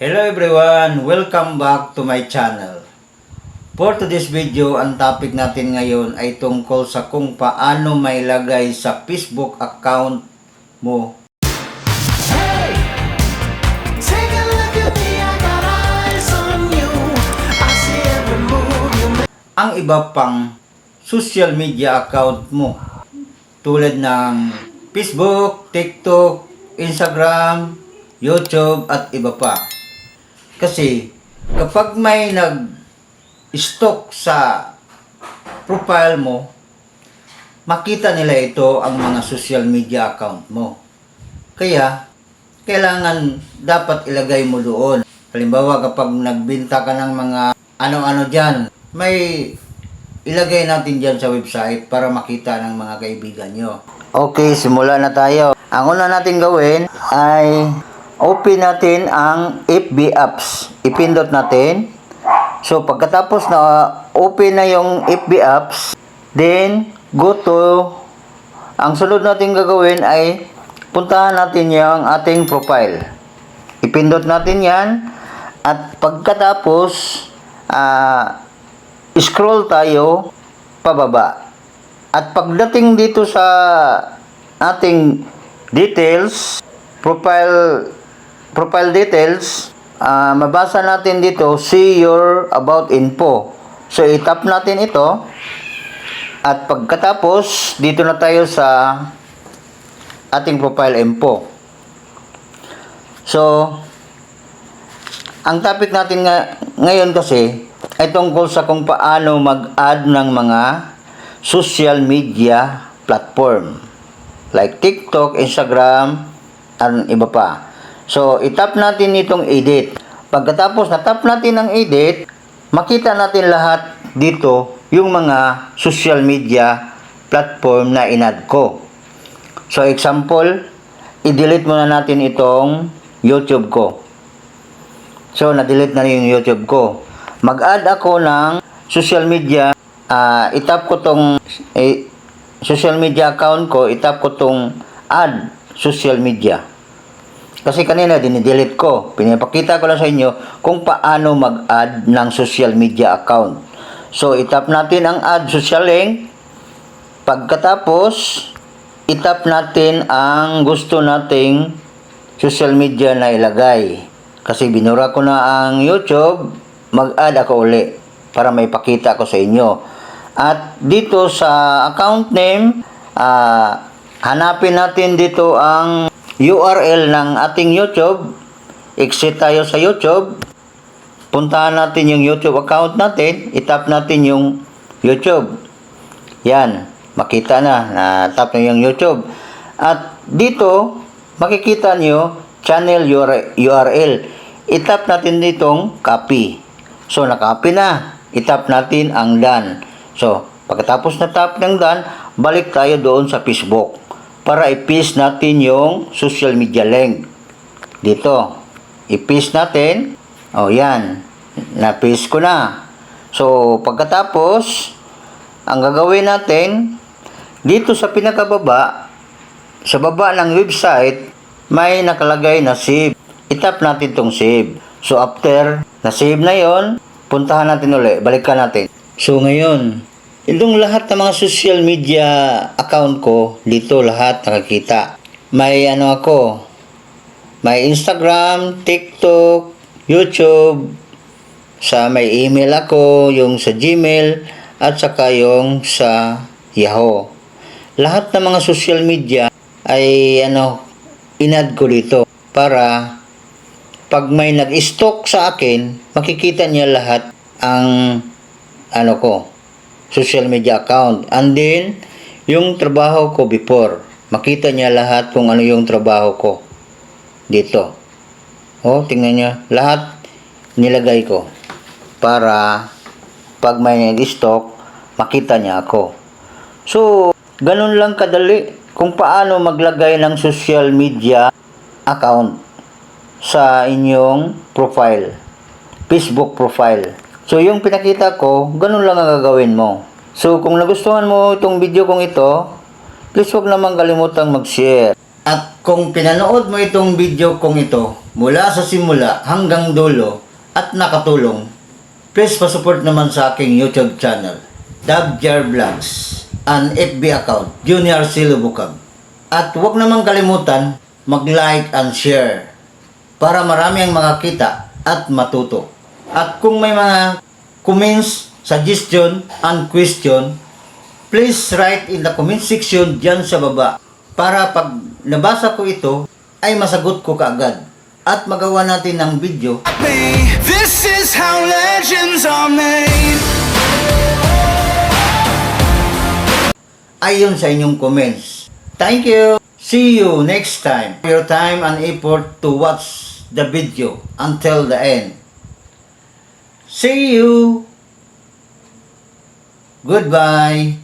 Hello everyone! Welcome back to my channel. For today's video, ang topic natin ngayon ay tungkol sa kung paano may lagay sa Facebook account mo ang iba pang social media account mo tulad ng Facebook, TikTok, Instagram, YouTube at iba pa. Kasi kapag may nag-stock sa profile mo, makita nila ito ang mga social media account mo. Kaya, kailangan dapat ilagay mo doon. Halimbawa, kapag nagbinta ka ng mga ano-ano dyan, may ilagay natin dyan sa website para makita ng mga kaibigan nyo. Okay, simula na tayo. Ang una natin gawin ay open natin ang FB apps. Ipindot natin. So, pagkatapos na open na yung FB apps, then go to ang sunod natin gagawin ay puntahan natin yung ating profile. Ipindot natin yan at pagkatapos ah, scroll tayo pababa. At pagdating dito sa ating details, profile profile details, ah, mabasa natin dito see your about info. So itap natin ito at pagkatapos, dito na tayo sa ating profile info. So, ang topic natin nga, ngayon kasi ay tungkol sa kung paano mag-add ng mga social media platform like TikTok, Instagram, at iba pa. So, itap natin itong edit. Pagkatapos na-tap natin ang edit, makita natin lahat dito yung mga social media platform na inad ko. So, example, i-delete muna natin itong YouTube ko. So, na-delete na yung YouTube ko. Mag-add ako ng social media. ah itap ko tong eh, social media account ko, itap ko tong add social media. Kasi kanina dinidelete ko. Pinapakita ko lang sa inyo kung paano mag-add ng social media account. So, itap natin ang add social link. Pagkatapos, itap natin ang gusto nating social media na ilagay. Kasi binura ko na ang YouTube, mag-add ako uli para may pakita ko sa inyo. At dito sa account name, ah, hanapin natin dito ang URL ng ating YouTube. Exit tayo sa YouTube. Puntahan natin yung YouTube account natin. Itap natin yung YouTube. Yan. Makita na. Na-tap na yung YouTube. At dito, makikita nyo channel URL. Itap natin ditong copy. So, na-copy na. Itap natin ang done. So, pagkatapos na tap ng done, balik tayo doon sa Facebook para i-paste natin yung social media link. Dito. I-paste natin. O, yan. Na-paste ko na. So, pagkatapos, ang gagawin natin, dito sa pinakababa, sa baba ng website, may nakalagay na save. Itap natin tong save. So, after na-save na yon puntahan natin ulit. Balikan natin. So, ngayon, itong lahat ng mga social media account ko, dito lahat nakakita. May ano ako, may Instagram, TikTok, YouTube, sa may email ako, yung sa Gmail, at saka yung sa Yahoo. Lahat ng mga social media ay ano, inad ko dito para pag may nag-stock sa akin, makikita niya lahat ang ano ko, social media account. And then, yung trabaho ko before, makita niya lahat kung ano yung trabaho ko dito. Oh, tingnan niya. Lahat nilagay ko para pag may nag-stock, makita niya ako. So, ganun lang kadali kung paano maglagay ng social media account sa inyong profile. Facebook profile. So, yung pinakita ko, ganun lang ang gagawin mo. So, kung nagustuhan mo itong video kong ito, please huwag naman kalimutang mag-share. At kung pinanood mo itong video kong ito, mula sa simula hanggang dulo at nakatulong, please pasupport naman sa aking YouTube channel, Dabjar Vlogs, and FB account, Junior Silubukag. At huwag naman kalimutan mag-like and share para marami ang makakita at matuto. At kung may mga comments, suggestion, and question, please write in the comment section dyan sa baba para pag nabasa ko ito ay masagot ko kaagad at magawa natin ng video this is how legends are made. ayon sa inyong comments. Thank you! See you next time. Your time and effort to watch the video until the end. See you! Goodbye!